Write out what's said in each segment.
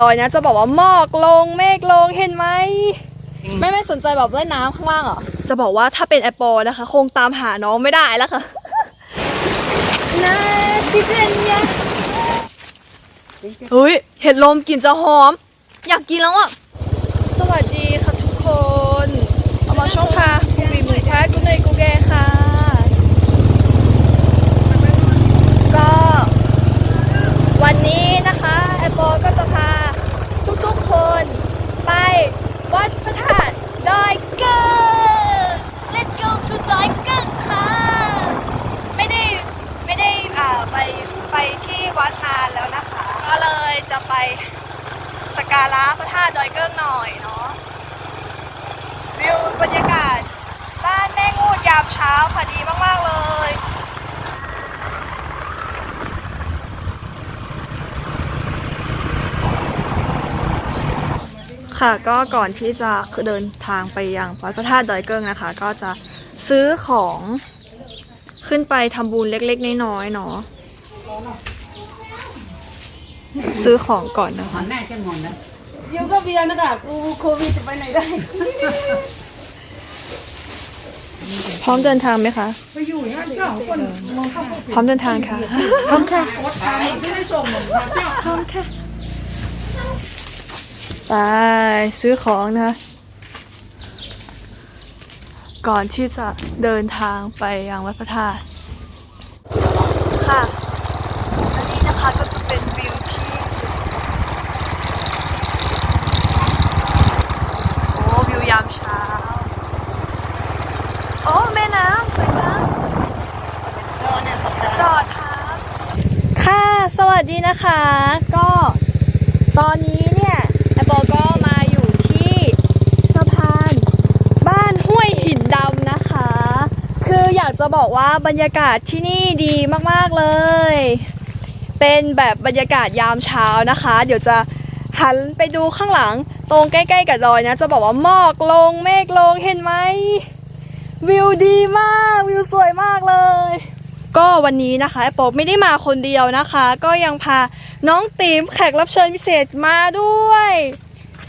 ดอยนะจะบอกว่าหมอกลงเมฆลงเห็นไหมไม่ไม่สนใจแบบเล่นน้ำข้างล่างเหรอจะบอกว่าถ้าเป็นแอปเปิลนะคะ คงตามหาน้องไม่ได้แล้วค่ะนะพี่เจนเนี่ยเฮ้ยเห็ดลมกลิ่นจะหอม อยากกินแล้วอะสวัสดีค่ะทุกคนเอามาช่องพาภูวิมุงแพทย์กุนในกูแกค่ะ ก็วันนี้นะคะแอปเปิลก็จะพาทุกๆคนไปวัดพระธาตุดอยเกิง Let's go to ดอยเกิงค่ะ ไม่ได้ไม่ได้อ่าไปไปที่วัดนานแล้วนะคะ ก็เลยจะไปสักการะพระธาตุดอยเกิงหน่อยเนาะวิวบรรยากาศ บ้านแม่งูดยามเช้าค่ะดีมาก ๆ เลย ค่ะก็ก่อนที่จะเดินทางไปยังวัดพระธาตุดอยเกิ้งนะคะ ก็จะซื้อของขึ้นไปทำบุญเล็กๆ น้อยๆเนาะซื้อของก่อนนะคะแม่จะงอนนะอยู่ก็เบียร์นะคะกูโควิดจะไปไหนได้ พร้อมเดินทางไหมคะ ไปอยู่เนี่ยเจ้าคนมองเข้าพร้อมเดินทางค่ะ พร้อมค่ะวัดทางไม่ได้ส่งหรอกเจ้าพร้อมค่ะ ไปซื้อของนะคะก่อนที่จะเดินทางไปยังวัดพระธาตุค่ะ อันนี้นะคะก็จะเป็นวิวที่โอ้วิวยามเช้า โอ้แม่น้ำสวยจังจอดค่ะ ค่ะ สวัสดีนะคะ ก็ตอนนี้เนี่ยแอปเปิลก็มาอยู่ที่สะพานบ้านห้วยหินดำนะคะ คืออยาก จะบอกว่าบรรยากาศที่นี่ดีมากๆเลย เป็นแบบบรรยากาศยามเช้านะคะ เดี๋ยวจะหันไปดูข้างหลังตรงใกล้ๆกับดอยนะ จะบอกว่าหมอกลงเมฆลงเห็นไหมวิวดีมากวิวสวยมากเลย ก็วันนี้นะคะแอปเปิลไม่ได้มาคนเดียวนะคะ ก็ยังพาน้องติ๋มแขกรับเชิญพิเศษมาด้วย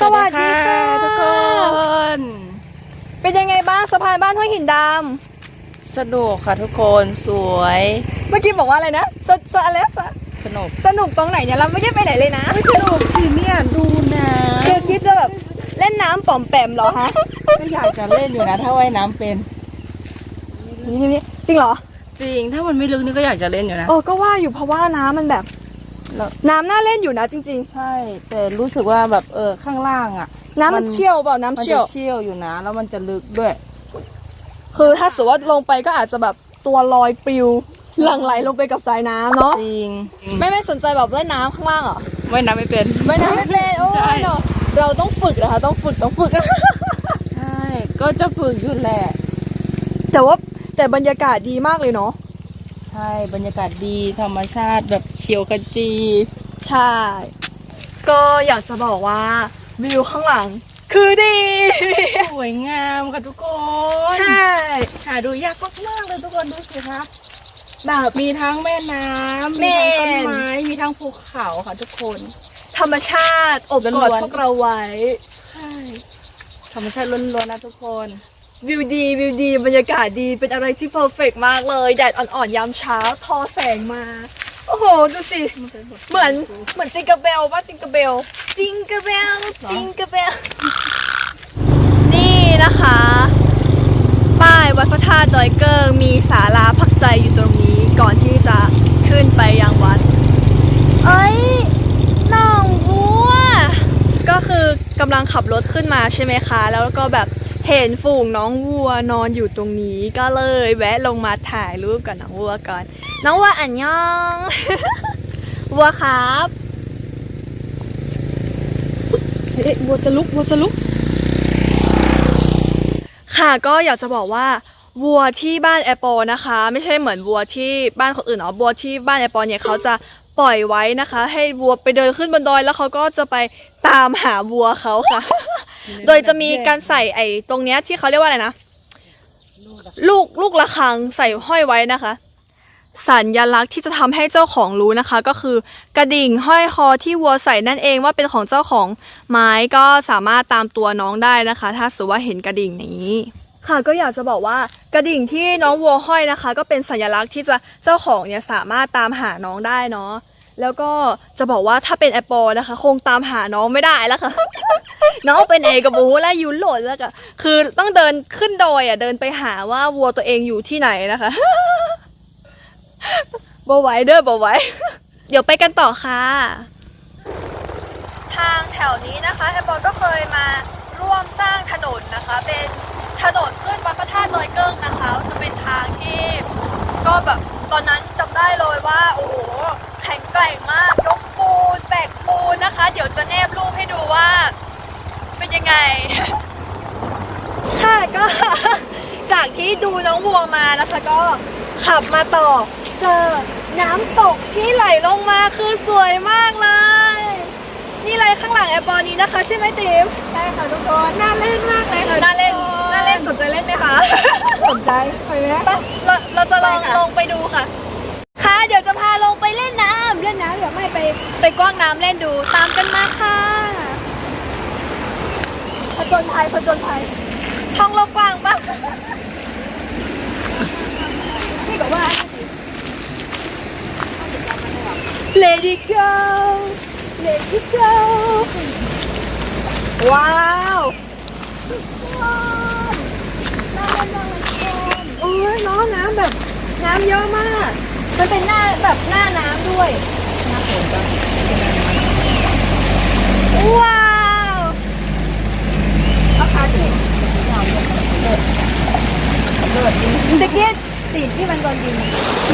สวัสดีค่ะทุกคน เป็นยังไงบ้างสะพานบ้านห้วยหินด สนุกค่ะทุกคนสวยำเมื่อกี้บอกว่าอะไรนะสสอะไรสสนุกสนุกตรงไหนเนี่ยเราไม่ได้ไปไหนเลยนะสนุกสิเนี่ยดูนะคือคิดจะแบบเล่นน้ำป่อมแปมเหรอฮะก็อยากจะเล่นอยู่นะถ้าว่ายน้ำเป็นนี่นี่จริงเหรอ จริงถ้ามันไม่ลึกนี่ก็อยากจะเล่นอยู่นะโอ้ก็ว่าอยู่เพราะว่าน้ำมันแบบแล้วน้ำน่าเล่นอยู่นะจริงใช่ แต่รู้สึกว่าแบบเออข้างล่างอะๆน้ำมันมันเชี่ยวเปล่ามันน้ำจะเชี่ยวเชี่ยวอยู่นะ แล้วมันจะลึกด้วย คือถ้าสมมติว่าลงไปก็อาจจะแบบตัวลอยปลิวหลั่งไหลลงไปกับสายน้ำเนาะจริงไม่ไม่สนใจแบบเล่นน้ำข้างล่างเหรอว่ายน้ำไม่เป็นไม่น้ำไม่เป็นโอ้ใช่ยเนาะเราต้องฝึกนะคะ ต้องฝึกต้องฝึกใช่ก็จะฝึกอยู่แหละ แต่ว่าแต่บรรยากาศดีมากเลยเนาะใช่บรรยากาศดีธรรมชาติแบบเขียวขจีใช่ ก็อยากจะบอกว่าวิวข้างหลัง คือดี สวยงามค่ะทุกคนใช่หาดูยากมากๆเลยทุกคนดูสิคะแบบมีทั้งแม่น้ำแม่มีทั้งต้นไม้มีทั้งภูเขาค่ะทุกคน ธรรมชาติอบกอดล้วนๆพวกเราไว้ใช่ธรรมชาติล้วนๆนะทุกคนวิวดีวิวดีบรรยากาศดีเป็นอะไรที่เพอร์เฟกมากเลย แดดอ่อนๆยามเช้า ทอแสงมา โอ้โห ดูสิ เหมือนเหมือนจิงเกอร์เบลว่าจิงเกอร์เบล จิงเกอร์เบล จิงเกอร์เบล นี่นะคะ ป้ายวัดพระธาตุดอยเกิงมีศาลาพักใจอยู่ตรงนี้ก่อนที่จะขึ้นไปยังวัด เอ้ยน้องวัว ก็คือกำลังขับรถขึ้นมาใช่ไหมคะ แล้วก็แบบเห็นฝูงน้องวัวนอนอยู่ตรงนี้ก็เลยแวะลงมาถ่ายรูปกับน้องวัวก่อน น้องวัวอันยอง วัวครับเฮ้ยวัวจะลุกวัวจะลุก ค่ะก็อยากจะบอกว่าวัวที่บ้านแอปเปิลนะคะ ไม่ใช่เหมือนวัวที่บ้านคนอื่นเนาะวัวที่บ้านแอปเปิลเนี่ยเขาจะปล่อยไว้นะคะ ให้วัวไปเดินขึ้นบนดอยแล้วเขาก็จะไปตามหาวัวเขาค่ะ โดยจะมีการใส่ไอ้ตรงเนี้ยที่เขาเรียกว่าอะไรนะ ลูกลูกระฆังใส่ห้อยไว้นะคะ สัญลักษณ์ที่จะทำให้เจ้าของรู้นะคะ ก็คือกระดิ่งห้อยคอที่วัวใส่นั่นเองว่าเป็นของเจ้าของไม้ก็สามารถตามตัวน้องได้นะคะ ถ้าสมมติว่าเห็นกระดิ่งนี้ค่ะก็อยากจะบอกว่ากระดิ่งที่น้องวัวห้อยนะคะ ก็เป็นสัญลักษณ์ที่จะเจ้าของเนี่ยสามารถตามหาน้องได้เนาะแล้วก็จะบอกว่าถ้าเป็นแอปเปิลนะคะ คงตามหาน้องไม่ได้แล้วค่ะ น้องเป็นเอกบูและยูโรดแล้วก็คือต้องเดินขึ้นดอยอะเดินไปหาว่าวัวตัวเองอยู่ที่ไหนนะคะ บไหวเด้อบไหวเดี๋ยวไปกันต่อค่ะ ทางแถวนี้นะคะแอปเปิลก็เคยมาร่วมสร้างถนนนะคะ เป็นถนนขึ้นวัดพระธาตุดอยเกิ้งนะคะจะเป็นทางที่ก็แบบตอนนั้นจำได้เลยว่า โอ้โหแข็งแกร่งมากยกปูนแบกปูนนะคะ เดี๋ยวจะแนบรูปให้ดูว่าเป็นยังไง ค่ะก็จากที่ดูน้องวัวมานะคะก็ขับมาต่อ เจอน้ำตกที่ไหลลงมาคือสวยมากเลย นี่เลยข้างหลังแอร์บอลนี้นะคะ ใช่ไหมติ๋มใช่ค่ะทุกคนน่าเล่นมากเลยค่ะน่าเล่นน่าเล่นสนใจเล่นไหมคะสนใจไปไหมไปเราเราจะลองไปค่ะลงไปดูค่ะ ค่ะเดี๋ยวจะพาลงไปเล่นน้ำเล่นน้ำเดี๋ยวไม่ไปไปกว้างน้ำเล่นดูตามกันมาค่ะผจญภัยผจญภัยท้องเรากว้างปะ นี่แบบว่า เลดี้เกิลเลดี้เกิลว้าวโอ้ยน้องน้ำแบบน้ำเยอะมาก มันเป็นหน้าแบบหน้าน้ำด้วยว้าวราคาถูกตะเกียบติดที่มันโดนยิง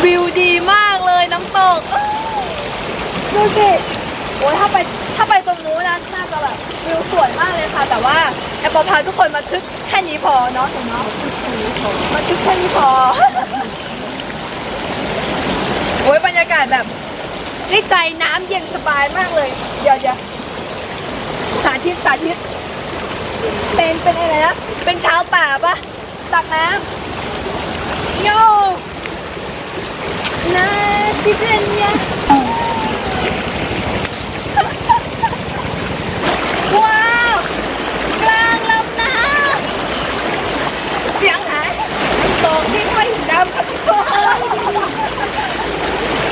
วิวดีมากเลยน้ำตก ดูสิโอ้ยถ้าไปถ้าไปตรงนู้นนะน่าจะแบบวิวสวยมากเลยค่ะ แต่ว่าแอปเปิลพาทุกคนมาทึกแค่นี้พอเนาะถึงเนาะมาทึกแค่นี้พอโอ้ยบรรยากาศแบบได้ใจน้ำเย็นสบายมากเลย เดี๋ยวเดี๋ยวสาธิตสาธิต เป็นเป็นอะไรนะเป็นชาวป่าปะตักน้ำโยนาดิเจนยาว้าวกลางลำน้ำเสียงหายตกที่ห้อยหินดำครับทุกคน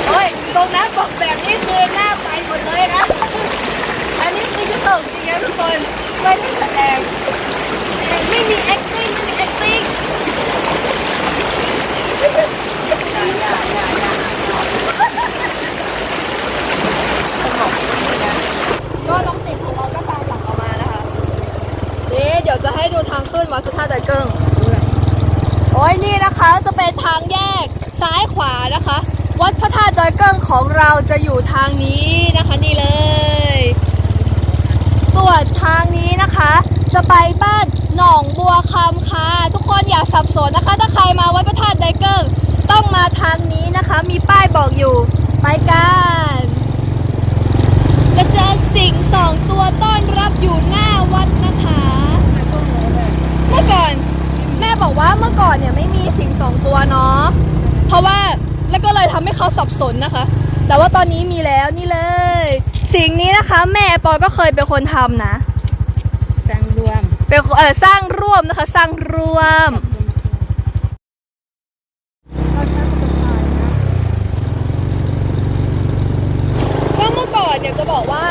โอ้ย ตรงน้ำตกแบบนี้คือหน้าไปหมดเลยนะ อันนี้คือจะตกจริงนะทุกคนไม่ได้แสดงไม่มี acting ไม่มี acting ก็น้องติดของเราก็ตามหลังเรามานะคะนี่เดี๋ยวจะให้ดูทางขึ้นวัดพระธาตุดเกิ้งโอ้ยนี่นะคะจะเป็นทางแยกซ้ายขวานะคะ วัดพระธาตุดอยเกิ้งของเราจะอยู่ทางนี้นะคะนี่เลย ส่วนทางนี้นะคะ จะไปบ้านหนองบัวคำค่ะ ทุกคนอย่าสับสนนะคะ ถ้าใครมาวัดพระธาตุไดเกิ้งต้องมาทางนี้นะคะ มีป้ายบอกอยู่ไปกันจะเจอสิ่งสองตัวต้อนรับอยู่หน้าวัดนะคะ เมื่อก่อน แม่บอกว่าเมื่อก่อนเนี่ยไม่มีสิ่งสองตัวเนาะเพราะว่า แล้วก็เลยทำให้เขาสับสนนะคะ แต่ว่าตอนนี้มีแล้วนี่เลย สิ่งนี้นะคะ แม่ปอยก็เคยเป็นคนทำนะแสงรวมเป็นเออสร้างร่วมนะคะ สร้างร่วมก็เมื่อก่อนเนี่ยจะบอกว่า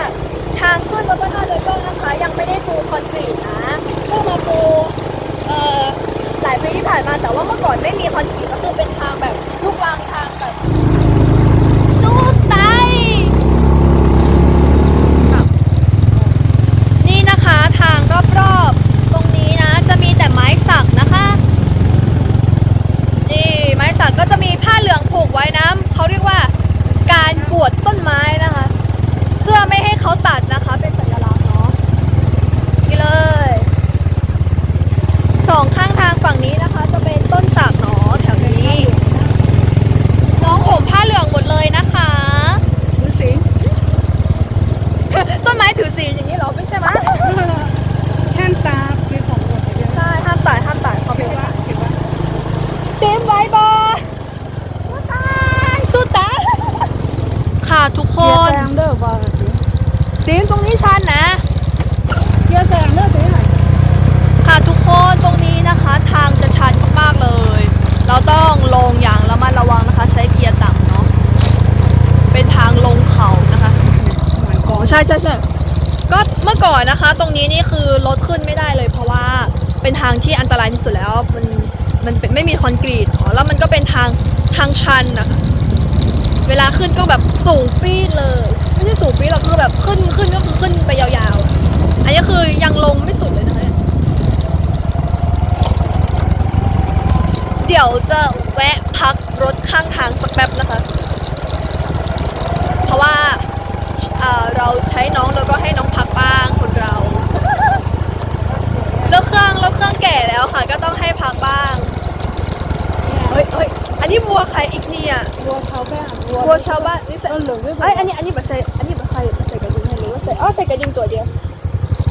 ทางขึ้นวัดพระธาตุดอยเกิ้งนะคะ ยังไม่ได้ปูคอนกรีตนะเพิ่งมาปูเอ่อหลายปีที่ผ่านมาแต่ว่าเมื่อก่อนไม่มีคอนกรีตก็คือเป็นทางแบบลูกรัง่ะทุกคเกียนร์แซงเด้อบ่ตีนตรงนี้ชันนะ เกียร์แซงเด้อสิค่ะค่ะทุกคนตรงนี้นะคะ ทางจะชันมากๆเลย เราต้องลงอย่างระมัดระวังนะคะ ใช้เกียร์ต่ำเนาะเป็นทางลงเขานะคะเหมือนกอ๋ออใช่ใช่ใช่ก็เมื่อก่อนนะคะ ตรงนี้นี่คือรถขึ้นไม่ได้เลย เพราะว่าเป็นทางที่อันตรายที่สุดแล้วมันมันเป็นไม่มีคอนกรีตอ๋อแล้วมันก็เป็นทางทางชันนะคะ เวลาขึ้นก็แบบสูงปี๊ดเลย ไม่ใช่สูงปี๊ดหรอกคือแบบขึ้นขึ้นก็คือขึ้นไปยาวๆอะอันนี้คือยังลงไม่สุดเลยนะคะเดี๋ยวจะแวะพักรถข้างทางสักแป๊บนะคะ เพราะว่าเอ่อเราใช้น้องแล้วก็ให้น้องพักบ้างคนเรา แล้วเครื่องแล้วเครื่องแก่แล้วค่ะ ก็ต้องให้พักบ้าง นนี้วัวใครอีกเนี่ยวัวเขาแบบวัวชาวบ้านนี่ใส่เออเหลืองด้วยไอยอันนี้อันนี้แบบใส่อันนี้แบบใส่ใส่กระดิ่งให้หรือว่าใส่อ๋อใส่กระดิ่งตัวเดียว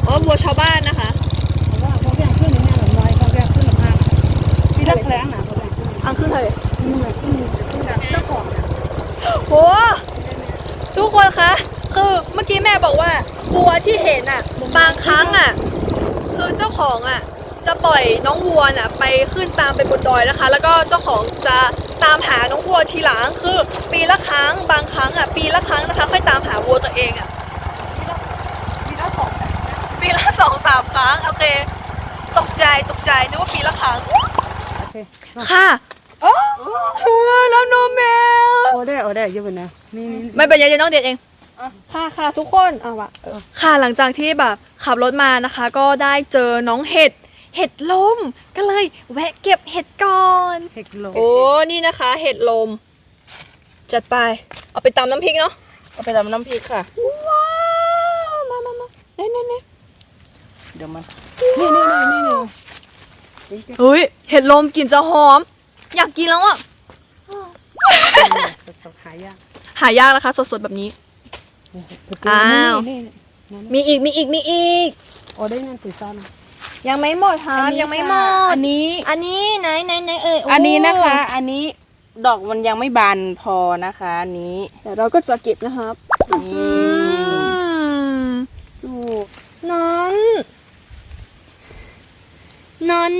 อ๋อวัวชาวบ้านนะคะว่าเขาแก่ขึ้นอย่างเงี้ยหรือไม่เขาแก่ขึ้นหรือไม่พี่รักแรงนะเขาแก่ขึ้นอังขึ้นเลยมันเหมือนขึ้นขึ้นแบบเจ้าของนะโหทุกคนคะคือเมื่อกี้แม่บอกว่าวัวที่เห็นอะบางครั้งอะคือเจ้าของอะ จะปล่อยน้องวัวน่ะไปขึ้นตามไปบนดอยนะคะ แล้วก็เจ้าของจะตามหาน้องวัวทีหลังคือ ปีละครั้งบางครั้งอะปีละครั้งนะคะ ค่อยตามหาวัวตัวเองอะพี่รักของแต่ปีละสองสามครั้งโอเค ตกใจตกใจนึกว่าปีละครั้งโอเคค่ะโอ้แล้วโนแมวโอ้ได้โอ้ได้เยอะไปนะนี่นี่ไม่เป็นไรเดี๋ยวน้องเด็ดเองอะค่ะค่ะทุกคนเอาวะเออค่ะหลังจากที่แบบขับรถมานะคะ ก็ได้เจอน้องเห็ด เห็ดลม ก็เลยแวะเก็บเห็ดก่อนเทคโลโอ้นี่นะคะ เห็ดลม จัดไป เอาไปตำน้ำพริกเนาะเอาไปทำน้ำพริกค่ะ ว้าวมามามาเน่เน่เน่เดี๋ยวมันนี่นี่นี่นี่นี่เฮ้ยเห็ดลมกลิ่นจะหอม อยากกินแล้วอะสดๆหายากหายากนะคะ สดๆแบบนี้อ้าวนี่นี่มีอีกมีอีกมีอีกโอ้ได้นั่นติดซ้อน ยังไม่หมดครับยังไม่หมด อันนี้ อันนี้ไหนไหนไหนเอ่ยโอันนี้นะคะ อันนี้ดอกมันยังไม่บานพอนะคะอันนี้เดี๋ยวเราก็จะเก็บนะครับนี่สู้นอนนอน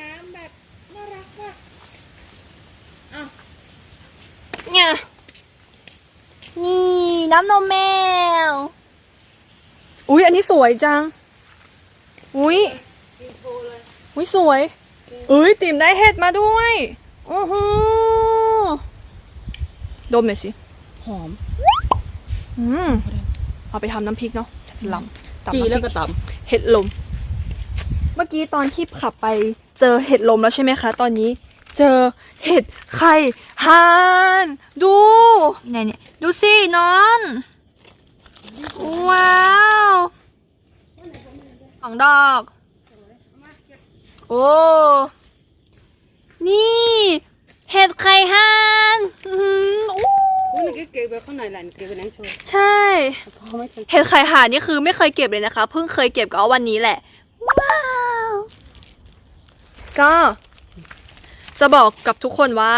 น้ำแบบน่ารักมากเนี่ยนี่น้ำนมแมว อุ้ยอันนี้สวยจัง อุ้ย อุ้ยสวยอุ้ยติ่มได้เห็ดมาด้วยโอ้โหดมหน่อยสิ หอม อืมเอาไปทำน้ำพริกเนาะจะลำตำจีน้ำพริแล้วก็ตเห็ดลม เมื่อกี้ตอนที่ขับไปเจอเห็ดลมแล้วใช่ไหมคะ ตอนนี้ เจอเห็ดไข่ฮานดูเนี่ยเนี่ยดูสินอน ว้าวสองดอก โอ้ นี่ เห็ดไข่ฮานอื้อหือโอ้ำอุ้ยนี่เก๋ๆไปข้างในแหละเก๋ไปนั่งโชว์ใช่ พอไม่เคยเห็ดไข่ห่านนี่คือไม่เคยเก็บเลยนะคะ เพิ่งเคยเก็บก็วันนี้แหละ ว้าว ก็ จะบอกกับทุกคนว่า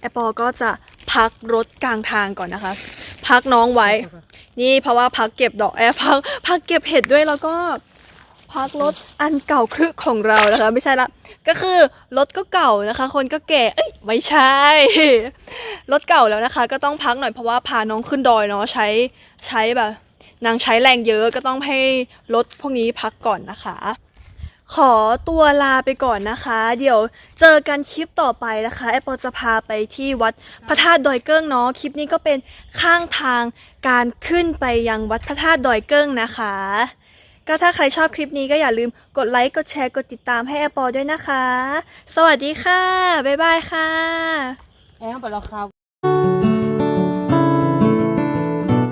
แอปเปอก็จะพักรถกลางทางก่อนนะคะ พักน้องไว้ นี่เพราะว่าพักเก็บดอกแอร์พักพักเก็บเห็ดด้วยแล้วก็ พักรถอันเก่าครึของเรานะคะ ไม่ใช่ละก็คือรถก็เก่านะคะ คนก็แก่เอ้ยไม่ใช่รถเก่าแล้วนะคะ ก็ต้องพักหน่อยเพราะว่าพาน้องขึ้นดอยเนาะใช้ใช้แบบนางใช้แรงเยอะก็ต้องให้รถพวกนี้พักก่อนนะคะ ขอตัวลาไปก่อนนะคะ เดี๋ยวเจอกันคลิปต่อไปนะคะแอปเปิลจะพาไปที่วัดพระธาตุดอยเกิ้งเนาะคลิปนี้ก็เป็นข้างทางการขึ้นไปยังวัดพระธาตุดอยเกิ้งนะคะ ก็ถ้าใครชอบคลิปนี้ก็อย่าลืมกดไลค์ กดแชร์ กดติดตามให้แอปเปิลด้วยนะคะ สวัสดีค่ะ บ๊ายบายค่ะ แอมไปแล้วครับ